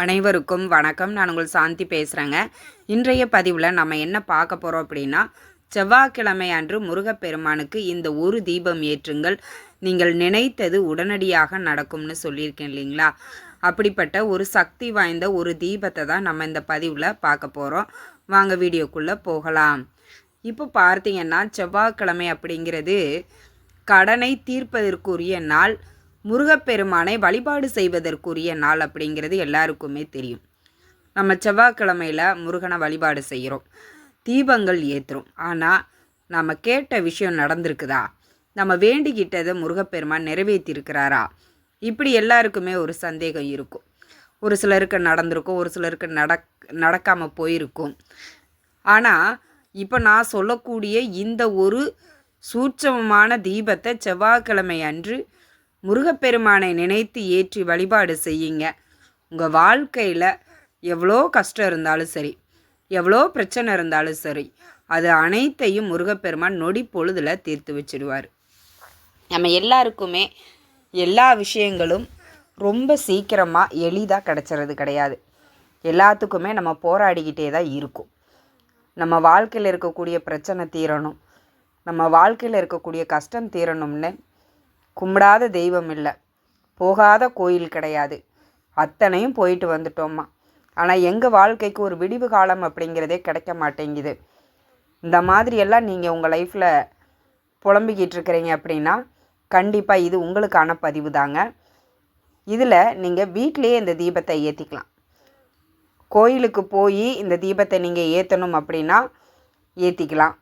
அனைவருக்கும் வணக்கம். நான் உங்கள் சாந்தி பேசுகிறேங்க இன்றைய பதிவில் நம்ம என்ன பார்க்க போகிறோம் அப்படின்னா செவ்வாய்க்கிழமை அன்று முருகப்பெருமானுக்கு இந்த ஒரு தீபம் ஏற்றுங்கள். நீங்கள் நினைத்தது உடனடியாக நடக்கும்னு சொல்லியிருக்கேன் இல்லைங்களா? அப்படிப்பட்ட ஒரு சக்தி வாய்ந்த ஒரு தீபத்தை தான் நம்ம இந்த பதிவில் பார்க்க போகிறோம் வாங்க வீடியோக்குள்ளே போகலாம். இப்போ பார்த்தீங்கன்னா செவ்வாய்க்கிழமை அப்படிங்கிறது கடனை தீர்ப்பதற்குரிய நாள். முருகப்பெருமானை வழிபாடு செய்வதற்குரிய நாள் அப்படிங்கிறது எல்லாருக்குமே தெரியும். நம்ம செவ்வாய்க்கிழமையில் முருகனை வழிபாடு செய்கிறோம் தீபங்கள் ஏற்றுறோம் ஆனால் நம்ம கேட்ட விஷயம் நடந்திருக்குதா? நம்ம வேண்டிக்கிட்டதை முருகப்பெருமான் நிறைவேற்றியிருக்கிறாரா இப்படி எல்லாருக்குமே ஒரு சந்தேகம் இருக்கும். ஒரு சிலருக்கு நடந்திருக்கும் ஒரு சிலருக்கு நடக் நடக்காமல் போயிருக்கும். ஆனால் இப்போ நான் சொல்லக்கூடிய இந்த ஒரு சூட்சமமான தீபத்தை செவ்வாய்க்கிழமை அன்று முருகப்பெருமானை நினைத்து ஏற்றி வழிபாடு செய்யுங்க. உங்கள் வாழ்க்கையில் எவ்வளோ கஷ்டம் இருந்தாலும் சரி எவ்வளோ பிரச்சனை இருந்தாலும் சரி அது அனைத்தையும் முருகப்பெருமான் நொடி பொழுதில் தீர்த்து வச்சிடுவார். நம்ம எல்லாருக்குமே எல்லா விஷயங்களும் ரொம்ப சீக்கிரமாக எளிதாக கிடச்சிறது கிடையாது. எல்லாத்துக்குமே நம்ம போராடிக்கிட்டே தான் இருக்கும். நம்ம வாழ்க்கையில் இருக்கக்கூடிய பிரச்சனை தீரணும் நம்ம வாழ்க்கையில் இருக்கக்கூடிய கஷ்டம் தீரணும்னு கும்பிடாத தெய்வம் இல்லை. போகாத கோயில் கிடையாது. அத்தனையும் போயிட்டு வந்துட்டோம்மா. ஆனால் எங்கள் வாழ்க்கைக்கு ஒரு விடிவு காலம் அப்படிங்கிறதே கிடைக்க மாட்டேங்குது. இந்த மாதிரியெல்லாம் நீங்கள் உங்கள் லைஃப்பில் புலம்பிக்கிட்டு இருக்கிறீங்க அப்படின்னா கண்டிப்பாக இது உங்களுக்கான பதிவு தாங்க. இதில் நீங்கள் வீட்டிலேயே இந்த தீபத்தை ஏற்றிக்கலாம் கோயிலுக்கு போய் இந்த தீபத்தை நீங்கள் ஏற்றணும் அப்படின்னா ஏற்றிக்கலாம்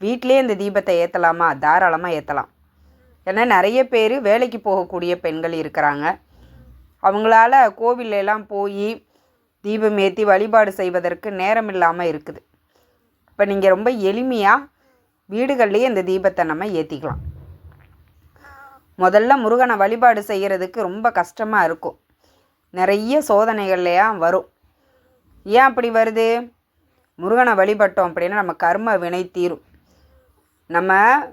வீட்டிலே இந்த தீபத்தை ஏற்றலாமா தாராளமாக ஏற்றலாம் ஏன்னா நிறைய பேர் வேலைக்கு போகக்கூடிய பெண்கள் இருக்கிறாங்க. அவங்களால கோவிலெல்லாம் போய் தீபம் ஏற்றி வழிபாடு செய்வதற்கு நேரம் இல்லாமல் இருக்குது. இப்போ நீங்கள் ரொம்ப எளிமையாக வீடுகள்லேயே இந்த தீபத்தை நம்ம ஏற்றிக்கலாம் முதல்ல முருகனை வழிபாடு செய்கிறதுக்கு ரொம்ப கஷ்டமாக இருக்கும். நிறைய சோதனைகள்லையா வரும். ஏன் அப்படி வருது? முருகனை வழிபட்டோம் அப்படின்னா நம்ம கர்ம வினை தீரும். நம்ம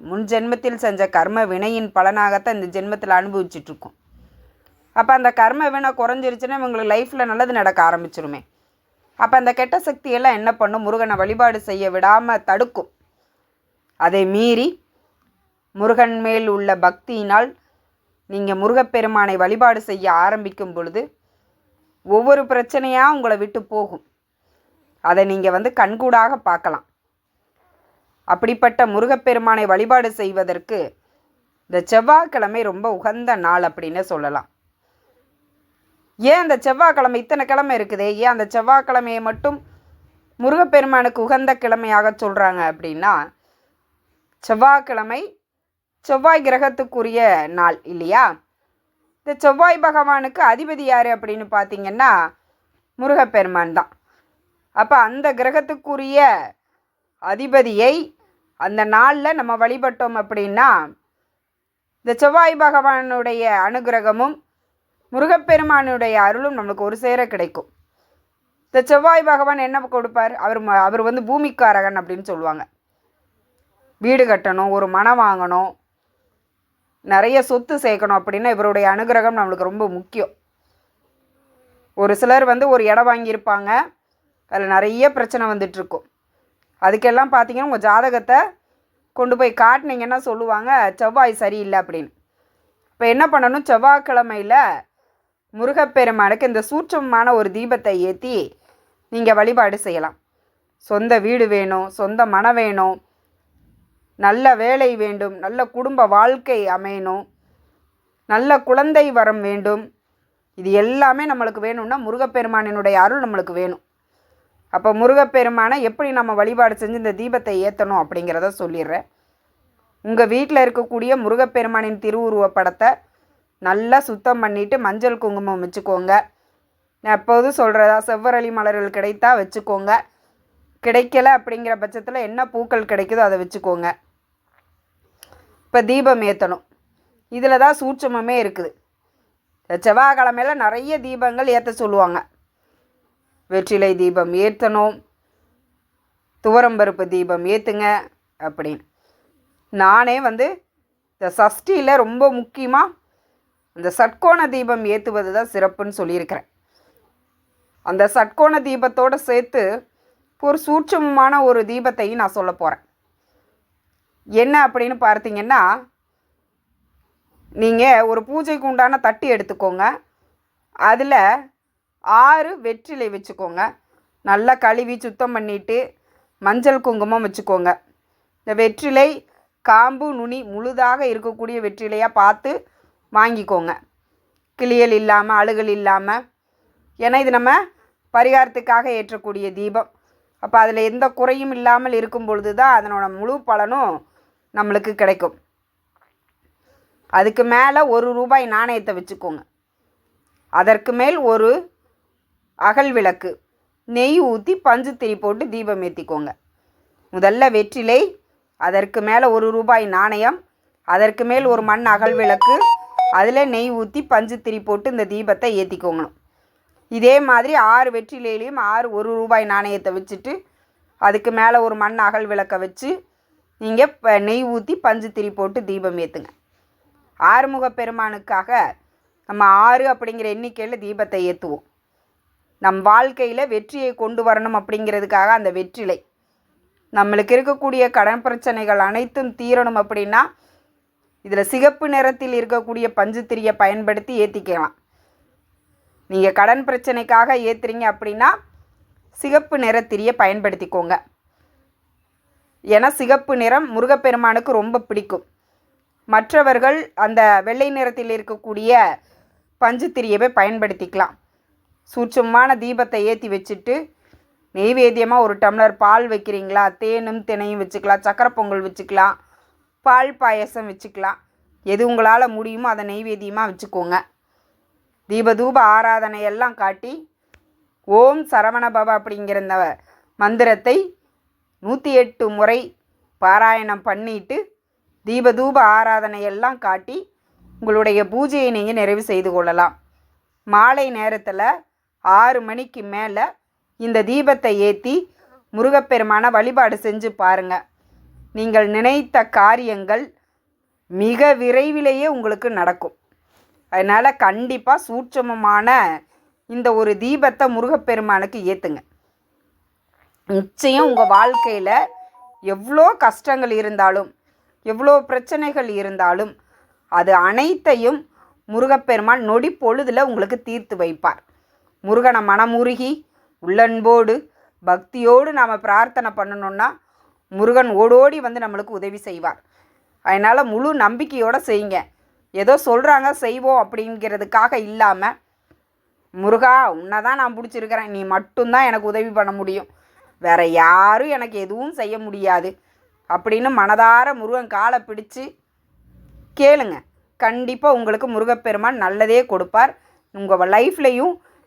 முன் ஜென்மத்தில் செஞ்ச கர்ம வினையின் பலனாகத்தான் இந்த ஜென்மத்தில் அனுபவிச்சிட்ருக்கோம். அப்போ அந்த கர்ம வினை குறைஞ்சிருச்சுன்னா இவங்களுக்கு லைஃப்பில் நல்லது நடக்க ஆரம்பிச்சிருமே. அப்போ அந்த கெட்ட சக்தியெல்லாம் என்ன பண்ணும்? முருகனை வழிபாடு செய்ய விடாமல் தடுக்கும். அதை மீறி முருகன் மேல் உள்ள பக்தியினால் நீங்கள் முருகப்பெருமானை வழிபாடு செய்ய ஆரம்பிக்கும் பொழுது ஒவ்வொரு பிரச்சனையாக உங்களை விட்டு போகும். அதை நீங்கள் வந்து கண்கூடாக பார்க்கலாம். அப்படிப்பட்ட முருகப்பெருமானை வழிபாடு செய்வதற்கு இந்த செவ்வாய்க்கிழமை ரொம்ப உகந்த நாள் அப்படின்னு சொல்லலாம். ஏன் அந்த செவ்வாய்க்கிழமை? இத்தனை கிழமை இருக்குதே. ஏன் அந்த செவ்வாய்க்கிழமையை மட்டும் முருகப்பெருமானுக்கு உகந்த கிழமையாக சொல்கிறாங்க அப்படின்னா செவ்வாய்க்கிழமை செவ்வாய் கிரகத்துக்குரிய நாள் இல்லையா? இந்த செவ்வாய் பகவானுக்கு அதிபதி யார் அப்படின்னு பார்த்தீங்கன்னா முருகப்பெருமான் தான். அப்போ அந்த கிரகத்துக்குரிய அதிபதியை அந்த நாளில் நம்ம வழிபட்டோம் அப்படின்னா இந்த செவ்வாய் பகவானுடைய அனுகிரகமும் முருகப்பெருமானுடைய அருளும் நம்மளுக்கு ஒரு சேர கிடைக்கும். இந்த செவ்வாய் பகவான் என்ன கொடுப்பார்? அவர் ம- அவர் வந்து பூமிக்காரகன் அப்படின்னு சொல்லுவாங்க. வீடு கட்டணும் ஒரு மனம் வாங்கணும் நிறைய சொத்து சேர்க்கணும் அப்படின்னா இவருடைய அனுகிரகம் நம்மளுக்கு ரொம்ப முக்கியம். ஒரு சிலர் வந்து ஒரு இடம் வாங்கியிருப்பாங்க. அதில் நிறைய பிரச்சனை வந்துட்டுருக்கும் அதுக்கெல்லாம் பார்த்தீங்கன்னா உங்கள் ஜாதகத்தை கொண்டு போய் காட்டினீங்கன்னா சொல்லுவாங்க செவ்வாய் சரியில்லை அப்படின்னு. இப்போ என்ன பண்ணணும்? செவ்வாய்க்கிழமையில் முருகப்பெருமானுக்கு இந்த சூட்சமான ஒரு தீபத்தை ஏற்றி நீங்கள் வழிபாடு செய்யலாம். சொந்த வீடு வேணும் சொந்த மனம் வேணும் நல்ல வேலை வேண்டும் நல்ல குடும்ப வாழ்க்கை அமையணும் நல்ல குழந்தை வரம் வேண்டும். இது எல்லாமே நம்மளுக்கு வேணும்னா முருகப்பெருமானினுடைய அருள் நம்மளுக்கு வேணும். அப்போ முருகப்பெருமானை எப்படி நம்ம வழிபாடு செஞ்சு இந்த தீபத்தை ஏற்றணும் அப்படிங்கிறத சொல்லிடுறேன். உங்கள் வீட்டில் இருக்கக்கூடிய முருகப்பெருமானின் திருவுருவ படத்தை நல்லா சுத்தம் பண்ணிவிட்டு மஞ்சள் குங்குமம் வச்சுக்கோங்க. நான் எப்போதும் சொல்கிறதா செவ்வரளி மலர்கள் கிடைத்தா வச்சுக்கோங்க. கிடைக்கல அப்படிங்கிற பட்சத்தில் என்ன பூக்கள் கிடைக்குதோ அதை வச்சுக்கோங்க. இப்போ தீபம் ஏற்றணும் இதில் தான் சூட்சமமே இருக்குது. இந்த செவ்வாய்க்கிழமையில் நிறைய தீபங்கள் ஏற்ற சொல்லுவாங்க. வெற்றிலை தீபம் ஏற்றணும் துவரம்பருப்பு தீபம் ஏற்றுங்க அப்படின்னு. நானே வந்து இந்த சஷ்டியில் ரொம்ப முக்கியமாக இந்த சட்கோண தீபம் ஏற்றுவது தான் சிறப்புன்னு சொல்லியிருக்கிறேன். அந்த சட்கோண தீபத்தோடு சேர்த்து ஒரு சூட்சமமான ஒரு தீபத்தையும் நான் சொல்ல போகிறேன் என்ன அப்படின்னு பார்த்தீங்கன்னா நீங்கள் ஒரு பூஜைக்கு உண்டான தட்டி எடுத்துக்கோங்க. அதில் ஆறு வெற்றிலை வச்சுக்கோங்க. நல்லா கழுவி சுத்தம் பண்ணிவிட்டு மஞ்சள் குங்குமம் வச்சுக்கோங்க. இந்த வெற்றிலை காம்பு நுனி முழுதாக இருக்கக்கூடிய வெற்றிலையாக பார்த்து வாங்கிக்கோங்க. கிளியல் இல்லாமல் அழுகல் இல்லாமல் ஏன்னா இது நம்ம பரிகாரத்துக்காக ஏற்றக்கூடிய தீபம். அப்போ அதில் எந்த குறையும் இல்லாமல் இருக்கும் பொழுது தான் அதனோட முழு பலனும் நம்மளுக்கு கிடைக்கும். அதுக்கு மேலே ஒரு ரூபாய் நாணயத்தை வச்சுக்கோங்க. அதற்கு மேல் ஒரு அகல் விளக்கு. நெய் ஊற்றி பஞ்சு திரி போட்டு தீபம் ஏற்றிக்கோங்க முதல்ல வெற்றிலை அதற்கு மேலே ஒரு ரூபாய் நாணயம் அதற்கு மேல் ஒரு மண் அகல் விளக்கு அதில் நெய் ஊற்றி பஞ்சு திரி போட்டு இந்த தீபத்தை ஏற்றிக்கோங்கணும் இதே மாதிரி ஆறு வெற்றிலையிலையும் ஆறு ஒரு ரூபாய் நாணயத்தை வச்சுட்டு அதுக்கு மேலே ஒரு மண் அகல் விளக்கை வச்சு நீங்கள் நெய் ஊற்றி பஞ்சு திரி போட்டு தீபம் ஏற்றுங்க ஆறுமுக பெருமானுக்காக நம்ம ஆறு அப்படிங்கிற எண்ணிக்கையில் தீபத்தை ஏற்றுவோம் நம் வாழ்க்கையில் வெற்றியை கொண்டு வரணும் அப்படிங்கிறதுக்காக அந்த வெற்றிலை. நம்மளுக்கு இருக்கக்கூடிய கடன் பிரச்சனைகள் அனைத்தும் தீரணும் அப்படின்னா இதில் சிகப்பு நிறத்தில் இருக்கக்கூடிய பஞ்சுத்திரியை பயன்படுத்தி ஏற்றிக்கலாம் நீங்கள் கடன் பிரச்சனைக்காக ஏற்றுறீங்க அப்படின்னா சிகப்பு நிறத்திரியை பயன்படுத்திக்கோங்க. ஏன்னா சிகப்பு நிறம் முருகப்பெருமானுக்கு ரொம்ப பிடிக்கும். மற்றவர்கள் அந்த வெள்ளை நிறத்தில் இருக்கக்கூடிய பஞ்சுத்திரியவை பயன்படுத்திக்கலாம். சூட்சமான தீபத்தை ஏற்றி வச்சுட்டு நெய்வேத்தியமாக ஒரு டம்ளர் பால் வைக்கிறீங்களா? தேனும் தினையும் வச்சுக்கலாம் சக்கரை பொங்கல் வச்சுக்கலாம் பால் பாயசம் வச்சுக்கலாம். எது உங்களால் முடியுமோ அதை நெய்வேத்தியமாக வச்சுக்கோங்க. தீபதூப ஆராதனை எல்லாம் காட்டி ஓம் சரவண பவ அப்படிங்கிற இந்த மந்திரத்தை நூற்றி எட்டு முறை பாராயணம் பண்ணிட்டு தீபதூப ஆராதனை எல்லாம் காட்டி உங்களுடைய பூஜையை நீங்கள் நிறைவு செய்து கொள்ளலாம். மாலை நேரத்தில் ஆறு மணிக்கு மேலே இந்த தீபத்தை ஏற்றி முருகப்பெருமான வழிபாடு செஞ்சு பாருங்கள் நீங்கள் நினைத்த காரியங்கள் மிக விரைவிலேயே உங்களுக்கு நடக்கும். அதனால் கண்டிப்பாக சூட்சமமான இந்த ஒரு தீபத்தை முருகப்பெருமானுக்கு ஏற்றுங்க நிச்சயம் உங்கள் வாழ்க்கையில் எவ்வளோ கஷ்டங்கள் இருந்தாலும் எவ்வளோ பிரச்சனைகள் இருந்தாலும் அது அனைத்தையும் முருகப்பெருமான் நொடி பொழுதில் உங்களுக்கு தீர்த்து வைப்பார். முருகனை மனமுருகி உள்ளன்போடு பக்தியோடு நாம் பிரார்த்தனை பண்ணணுன்னா முருகன் ஓடோடி வந்து நம்மளுக்கு உதவி செய்வார். அதனால் முழு நம்பிக்கையோடு செய்யுங்க. ஏதோ சொல்கிறாங்க செய்வோம் அப்படிங்கிறதுக்காக இல்லாமல் முருகா உன்னை தான் நான் பிடிச்சிருக்கிறேன். நீ மட்டும்தான் எனக்கு உதவி பண்ண முடியும். வேற யாரும் எனக்கு எதுவும் செய்ய முடியாது. அப்படின்னு மனதார முருகன் காலை பிடிச்சு கேளுங்க. கண்டிப்பாக உங்களுக்கு முருகப்பெருமான் நல்லதே கொடுப்பார். உங்கள் லைஃப்லையும்